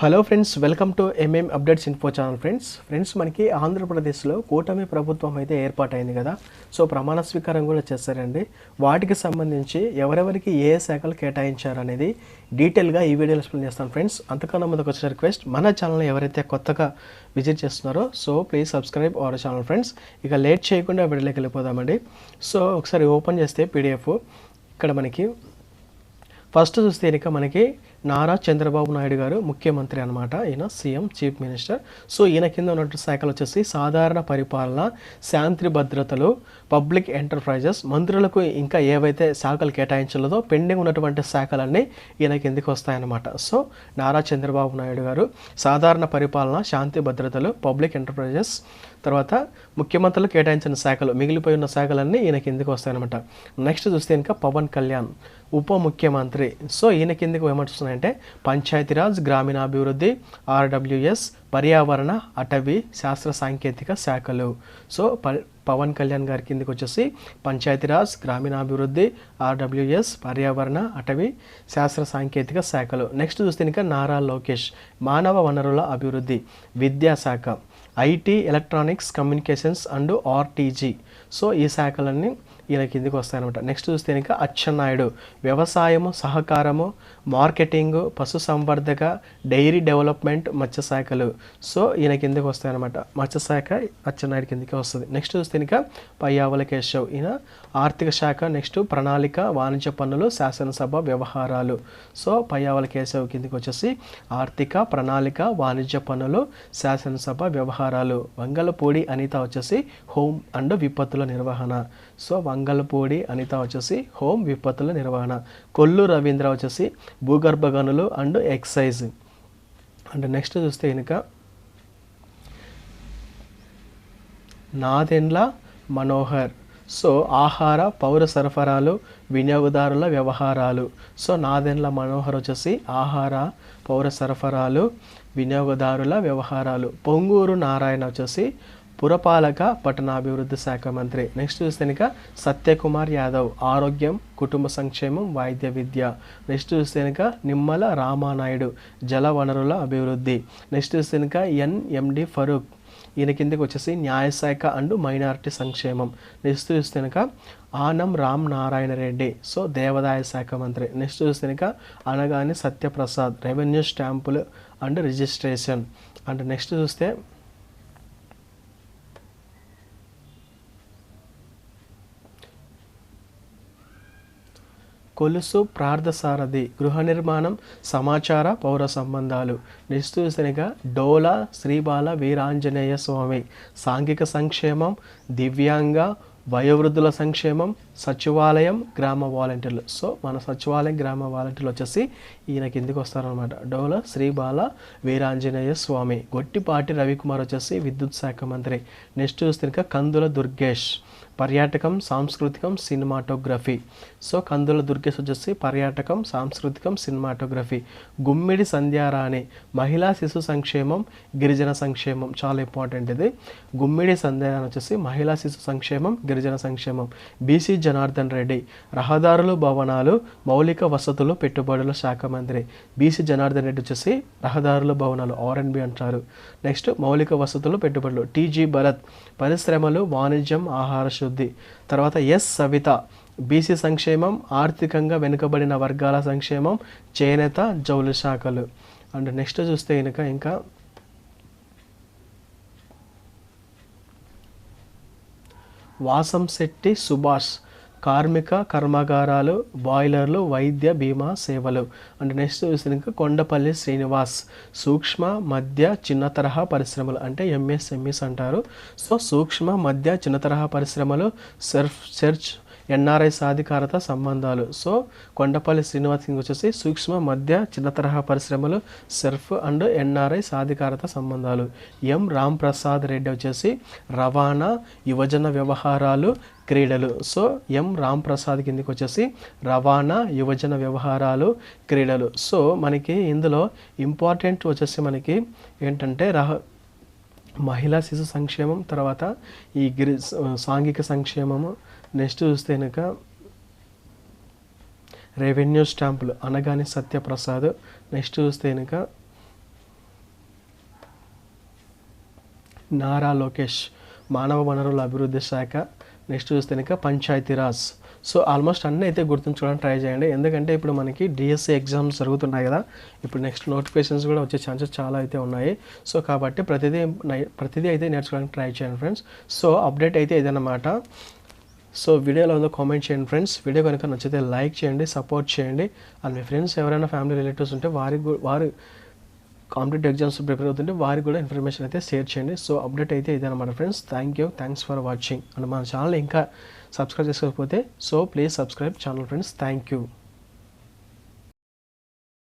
Hello friends welcome to MM updates info channel friends friends మనకి ఆంధ్రప్రదేశ్లో కూటమి ప్రభుత్వం అయితే ఏర్పాటైంది కదా. సో ప్రమాణ స్వీకారం కూడా చేస్తారండి వాటికి సంబంధించి ఎవరెవరికి ఏ శాఖలు కేటాయించారు అనేది డీటెయిల్గా ఈ వీడియోలో ఎక్స్ప్లెయిన్ చేస్తాను ఫ్రెండ్స్ అంతకన్నా ముందుకు వచ్చిన రిక్వెస్ట్ మన ఛానల్ ఎవరైతే కొత్తగా విజిట్ చేస్తున్నారో so please subscribe our channel friends ఇక లేట్ చేయకుండా వీడియోలోకి వెళ్ళిపోదామండి. సో ఒకసారి ఓపెన్ చేస్తే పీడిఎఫ్ ఇక్కడ మనకి ఫస్ట్ చూస్తే ఇక మనకి నారా చంద్రబాబు నాయుడు గారు ముఖ్యమంత్రి అనమాట ఈయన సీఎం చీఫ్ మినిస్టర్. సో ఈయన కింద ఉన్నటువంటి శాఖలు వచ్చేసి సాధారణ పరిపాలన శాంతి భద్రతలు పబ్లిక్ ఎంటర్ప్రైజెస్ మంత్రులకు ఇంకా ఏవైతే శాఖలు కేటాయించలేదో పెండింగ్ ఉన్నటువంటి శాఖలన్నీ ఈయన కిందికి వస్తాయన్నమాట. సో నారా చంద్రబాబు నాయుడు గారు సాధారణ పరిపాలన శాంతి భద్రతలు పబ్లిక్ ఎంటర్ప్రైజెస్ తర్వాత ముఖ్యమంత్రులు కేటాయించిన శాఖలు మిగిలిపోయి ఉన్న శాఖలన్నీ ఈయన కిందికి వస్తాయన్నమాట. నెక్స్ట్ చూస్తే ఇంకా పవన్ కళ్యాణ్ ఉప ముఖ్యమంత్రి. సో ఈయన కిందకి ఏమంటున్నాయంటే పంచాయతీరాజ్ గ్రామీణాభివృద్ధి ఆర్డబ్ల్యూఎస్ పర్యావరణ అటవీ శాస్త్ర సాంకేతిక శాఖలు. సో ప పవన్ కళ్యాణ్ గారి కిందకి వచ్చేసి పంచాయతీరాజ్ గ్రామీణాభివృద్ధి ఆర్డబ్ల్యూఎస్ పర్యావరణ అటవీ శాస్త్ర సాంకేతిక శాఖలు. నెక్స్ట్ చూస్తే ఇంకా నారా లోకేష్ మానవ వనరుల అభివృద్ధి విద్యాశాఖ. IT electronics communications and RTG. So ఈ శాఖలన్నీ ఈయన కిందికి వస్తాయన్నమాట. నెక్స్ట్ చూస్తే ఇంకా అచ్చెన్నాయుడు. వ్యవసాయము సహకారము మార్కెటింగ్ పశు సంవర్ధక డైరీ డెవలప్మెంట్ మత్స్యశాఖలు. సో ఈయన కిందకి వస్తాయన్నమాట. మత్స్యశాఖ అచ్చెన్నాయుడు కిందకి వస్తుంది. నెక్స్ట్ చూస్తే ఇంకా పయ్యావల కేశవ్. ఈయన ఆర్థిక శాఖ నెక్స్ట్ ప్రణాళిక వాణిజ్య పన్నులు శాసనసభ వ్యవహారాలు. సో పయ్యావల కేశవ్ కిందకి వచ్చేసి ఆర్థిక ప్రణాళిక వాణిజ్య పన్నులు శాసనసభ వ్యవహారాలు. వంగలపూడి అనిత వచ్చేసి హోమ్ అండ్ విపత్తుల నిర్వహణ. సో వంగలపూడి అనిత వచ్చేసి హోమ్ విపత్తుల నిర్వహణ. కొల్లు రవీంద్ర వచ్చేసి భూగర్భ గనులు అండ్ ఎక్సైజ్. అండ్ నెక్స్ట్ చూస్తే ఇంకా నాదెండ్ల మనోహర్. సో ఆహార పౌర సరఫరాలు వినియోగదారుల వ్యవహారాలు. సో నాదెండ్ల మనోహర్ వచ్చేసి ఆహార పౌర సరఫరాలు వినియోగదారుల వ్యవహారాలు. పొంగూరు నారాయణ వచ్చేసి పురపాలక పట్టణాభివృద్ధి శాఖ మంత్రి. నెక్స్ట్ చూస్తే కనుక సత్యకుమార్ యాదవ్ ఆరోగ్యం కుటుంబ సంక్షేమం వైద్య విద్య. నెక్స్ట్ చూస్తే కనుక నిమ్మల రామానాయుడు జల వనరుల అభివృద్ధి. నెక్స్ట్ చూస్తే కనుక ఎన్ఎండి ఫరూక్ ఈయన కిందకి వచ్చేసి న్యాయశాఖ అండ్ మైనారిటీ సంక్షేమం. నెక్స్ట్ చూస్తే కనుక ఆనం రామ్ నారాయణ రెడ్డి సో దేవాదాయ శాఖ మంత్రి. నెక్స్ట్ చూస్తే కనుక అనగాని సత్యప్రసాద్ రెవెన్యూ స్టాంపులు అండ్ రిజిస్ట్రేషన్. అండ్ నెక్స్ట్ చూస్తే కొలుసు ప్రార్థసారథి గృహ నిర్మాణం సమాచార పౌర సంబంధాలు. నిస్తూసనిగా డోలా శ్రీబాల వీరాంజనేయ స్వామి. సాంఘిక సంక్షేమం దివ్యాంగ వయోవృద్ధుల సంక్షేమం సచివాలయం గ్రామ వాలంటీర్లు. సో మన సచివాలయం గ్రామ వాలంటీర్లు వచ్చేసి ఈయన కిందికి వస్తారనమాట డోల శ్రీబాల వీరాంజనేయ స్వామి. గొట్టిపాటి రవికుమార్ వచ్చేసి విద్యుత్ శాఖ మంత్రి. నెక్స్ట్ చూస్తే కందుల దుర్గేష్. పర్యాటకం సాంస్కృతికం సినిమాటోగ్రఫీ. సో కందుల దుర్గేష్ వచ్చేసి పర్యాటకం సాంస్కృతికం సినిమాటోగ్రఫీ. గుమ్మిడి సంధ్యారాణి మహిళా శిశు సంక్షేమం గిరిజన సంక్షేమం. చాలా ఇంపార్టెంట్ ఇది. గుమ్మిడి సంధ్యారాణి వచ్చేసి మహిళా శిశు సంక్షేమం గిరిజన సంక్షేమం. బీసీ జనార్దన్ రెడ్డి రహదారులు భవనాలు మౌలిక వసతులు పెట్టుబడుల శాఖ మంత్రి. బీసీ జనార్దన్ రెడ్డి వచ్చేసి రహదారులు భవనాలు ఆర్ ఎన్బీ అంటారు నెక్స్ట్ మౌలిక వసతులు పెట్టుబడులు. టీజీ భరత్ పరిశ్రమలు వాణిజ్యం ఆహార శుద్ధి తర్వాత ఎస్ సవిత బీసీ సంక్షేమం ఆర్థికంగా వెనుకబడిన వర్గాల సంక్షేమం చేనేత జౌలు శాఖలు. అండ్ నెక్స్ట్ చూస్తే కనుక ఇంకా వాసంశెట్టి సుభాష్. కార్మిక కర్మాగారాలు బాయిలర్లు వైద్య బీమా సేవలు. అండ్ నెక్స్ట్ చూసిన కొండపల్లి శ్రీనివాస్ సూక్ష్మ మధ్య చిన్న తరహా పరిశ్రమలు అంటే ఎంఎస్ఎంఈస్ అంటారు. సో సూక్ష్మ మధ్య చిన్న తరహా పరిశ్రమలు సెర్ఫ్ సెర్చ్ ఎన్ఆర్ఐ సాధికారత సంబంధాలు. సో కొండపల్లి శ్రీనివాస్ సింగ్ వచ్చేసి సూక్ష్మ మధ్య చిన్న తరహా పరిశ్రమలు సెర్ఫ్ అండ్ ఎన్ఆర్ఐ సాధికారత సంబంధాలు. ఎం రామ్ ప్రసాద్ రెడ్డి వచ్చేసి రవాణా యువజన వ్యవహారాలు క్రీడలు. సో ఎం రామ్ ప్రసాద్ కిందకి వచ్చేసి రవాణా యువజన వ్యవహారాలు క్రీడలు. సో మనకి ఇందులో ఇంపార్టెంట్ వచ్చేసి మనకి ఏంటంటే రహ మహిళా శిశు సంక్షేమం తర్వాత ఈ గిరి సాంఘిక సంక్షేమము నెక్స్ట్ చూస్తే కనుక రెవెన్యూ స్టాంపులు అనగానే సత్యప్రసాద్ నెక్స్ట్ చూస్తే కనుక నారా లోకేష్ మానవ వనరుల అభివృద్ధి శాఖ నెక్స్ట్ చూస్తే కనుక పంచాయతీరాజ్. సో ఆల్మోస్ట్ అన్నీ అయితే గుర్తుంచుకోవడానికి ట్రై చేయండి. ఎందుకంటే ఇప్పుడు మనకి డిఎస్సి ఎగ్జామ్స్ జరుగుతున్నాయి కదా. ఇప్పుడు నెక్స్ట్ నోటిఫికేషన్స్ కూడా వచ్చే ఛాన్సెస్ చాలా అయితే ఉన్నాయి. సో కాబట్టి ప్రతిదీ ప్రతిదీ అయితే నేర్చుకోవడానికి ట్రై చేయండి ఫ్రెండ్స్ సో అప్డేట్ అయితే ఇదన్నమాట. సో వీడియోలో ఉందో కామెంట్ చేయండి ఫ్రెండ్స్ వీడియో కనుక నచ్చితే లైక్ చేయండి సపోర్ట్ చేయండి. అండ్ మీ ఫ్రెండ్స్ ఎవరైనా ఫ్యామిలీ రిలేటివ్స్ ఉంటే వారికి వారు కాంపిటేటివ్ ఎగ్జామ్స్ ప్రిపేర్ అవుతుంటే వారికి కూడా ఇన్ఫర్మేషన్ అయితే షేర్ చేయండి. సో అప్డేట్ అయితే ఇదన్నమాట friends. Thank you thanks for watching and మన ఛానల్ ఇంకా సబ్స్క్రైబ్ చేసుకోకపోతే so please subscribe channel friends thank you